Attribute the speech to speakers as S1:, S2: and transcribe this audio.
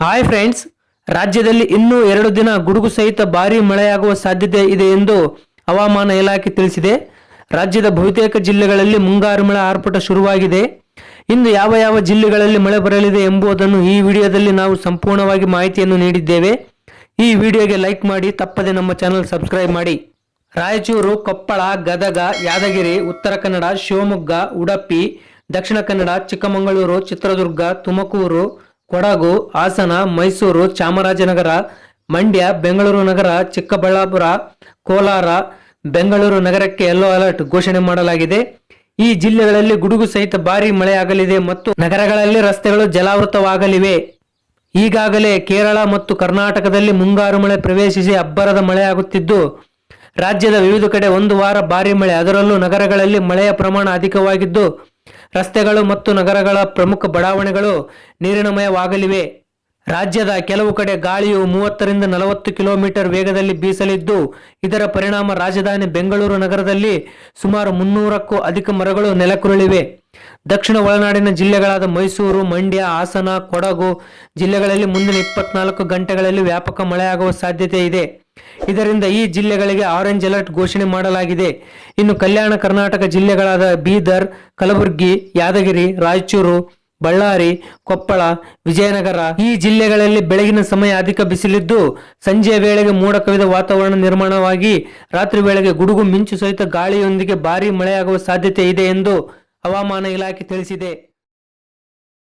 S1: Hi friends ರಾಜ್ಯದಲ್ಲಿ ಇನ್ನೂ ಎರಡು ದಿನ ಗುಡುಗು ಸಹಿತ ಭಾರೀ ಮಳೆಯಾಗುವ ಸಾಧ್ಯತೆ ಇದೆ ಎಂದು ಹವಾಮಾನ ಇಲಾಖೆ ತಿಳಿಸಿದೆ. ರಾಜ್ಯದ ಬಹುತೇಕ ಜಿಲ್ಲೆಗಳಲ್ಲಿ ಮುಂಗಾರು ಮಳೆ ಆರ್ಭಟ ಶುರುವಾಗಿದೆ. ಇಂದು ಯಾವ ಯಾವ ಜಿಲ್ಲೆಗಳಲ್ಲಿ ಮಳೆ ಬರಲಿದೆ ಎಂಬುದನ್ನು ಈ ವಿಡಿಯೋದಲ್ಲಿ ನಾವು ಸಂಪೂರ್ಣವಾಗಿ ಮಾಹಿತಿಯನ್ನು ನೀಡಿದ್ದೇವೆ. ಈ ವಿಡಿಯೋಗೆ ಲೈಕ್ ಮಾಡಿ, ತಪ್ಪದೆ ನಮ್ಮ ಚಾನಲ್ ಸಬ್ಸ್ಕ್ರೈಬ್ ಮಾಡಿ. ರಾಯಚೂರು, ಕೊಪ್ಪಳ, ಗದಗ, ಯಾದಗಿರಿ, ಉತ್ತರ ಕನ್ನಡ, ಶಿವಮೊಗ್ಗ, ಉಡುಪಿ, ದಕ್ಷಿಣ ಕನ್ನಡ, ಚಿಕ್ಕಮಗಳೂರು, ಚಿತ್ರದುರ್ಗ, ತುಮಕೂರು ಕೊಡಗು, ಹಾಸನ, ಮೈಸೂರು, ಚಾಮರಾಜನಗರ, ಮಂಡ್ಯ, ಬೆಂಗಳೂರು ನಗರ, ಚಿಕ್ಕಬಳ್ಳಾಪುರ, ಕೋಲಾರ, ಬೆಂಗಳೂರು ನಗರಕ್ಕೆ ಯೆಲ್ಲೋ ಅಲರ್ಟ್ ಘೋಷಣೆ ಮಾಡಲಾಗಿದೆ. ಈ ಜಿಲ್ಲೆಗಳಲ್ಲಿ ಗುಡುಗು ಸಹಿತ ಭಾರಿ ಮಳೆಯಾಗಲಿದೆ ಮತ್ತು ನಗರಗಳಲ್ಲಿ ರಸ್ತೆಗಳು ಜಲಾವೃತವಾಗಲಿವೆ. ಈಗಾಗಲೇ ಕೇರಳ ಮತ್ತು ಕರ್ನಾಟಕದಲ್ಲಿ ಮುಂಗಾರು ಮಳೆ ಪ್ರವೇಶಿಸಿ ಅಬ್ಬರದ ಮಳೆಯಾಗುತ್ತಿದ್ದು, ರಾಜ್ಯದ ವಿವಿಧ ಕಡೆ ಒಂದು ವಾರ ಭಾರಿ ಮಳೆ. ಅದರಲ್ಲೂ ನಗರಗಳಲ್ಲಿ ಮಳೆಯ ಪ್ರಮಾಣ ಅಧಿಕವಾಗಿದ್ದು ರಸ್ತೆಗಳು ಮತ್ತು ನಗರಗಳ ಪ್ರಮುಖ ಬಡಾವಣೆಗಳು ನೀರಿನಮಯವಾಗಲಿವೆ. ರಾಜ್ಯದ ಕೆಲವು ಕಡೆ ಗಾಳಿಯು ಮೂವತ್ತರಿಂದ ನಲವತ್ತು ಕಿಲೋಮೀಟರ್ ವೇಗದಲ್ಲಿ ಬೀಸಲಿದ್ದು, ಇದರ ಪರಿಣಾಮ ರಾಜಧಾನಿ ಬೆಂಗಳೂರು ನಗರದಲ್ಲಿ ಸುಮಾರು ಮುನ್ನೂರಕ್ಕೂ ಅಧಿಕ ಮರಗಳು ನೆಲಕುರುಳಿವೆ ದಕ್ಷಿಣ ಒಳನಾಡಿನ ಜಿಲ್ಲೆಗಳಾದ ಮೈಸೂರು, ಮಂಡ್ಯ, ಹಾಸನ, ಕೊಡಗು ಜಿಲ್ಲೆಗಳಲ್ಲಿ ಮುಂದಿನ ಇಪ್ಪತ್ನಾಲ್ಕು ಗಂಟೆಗಳಲ್ಲಿ ವ್ಯಾಪಕ ಮಳೆಯಾಗುವ ಸಾಧ್ಯತೆ ಇದೆ. ಇದರಿಂದ ಈ ಜಿಲ್ಲೆಗಳಿಗೆ ಆರೆಂಜ್ ಅಲರ್ಟ್ ಘೋಷಣೆ ಮಾಡಲಾಗಿದೆ. ಇನ್ನು ಕಲ್ಯಾಣ ಕರ್ನಾಟಕ ಜಿಲ್ಲೆಗಳಾದ ಬೀದರ್, ಕಲಬುರಗಿ, ಯಾದಗಿರಿ, ರಾಯಚೂರು, ಬಳ್ಳಾರಿ, ಕೊಪ್ಪಳ, ವಿಜಯನಗರ ಈ ಜಿಲ್ಲೆಗಳಲ್ಲಿ ಬೆಳಗಿನ ಸಮಯ ಅಧಿಕ ಬಿಸಿಲಿದ್ದು, ಸಂಜೆಯ ವೇಳೆಗೆ ಮೋಡ ಕವಿದ ವಾತಾವರಣ ನಿರ್ಮಾಣವಾಗಿ ರಾತ್ರಿ ವೇಳೆಗೆ ಗುಡುಗು, ಮಿಂಚು ಸಹಿತ ಗಾಳಿಯೊಂದಿಗೆ ಭಾರೀ ಮಳೆಯಾಗುವ ಸಾಧ್ಯತೆ ಇದೆ ಎಂದು ಹವಾಮಾನ ಇಲಾಖೆ ತಿಳಿಸಿದೆ.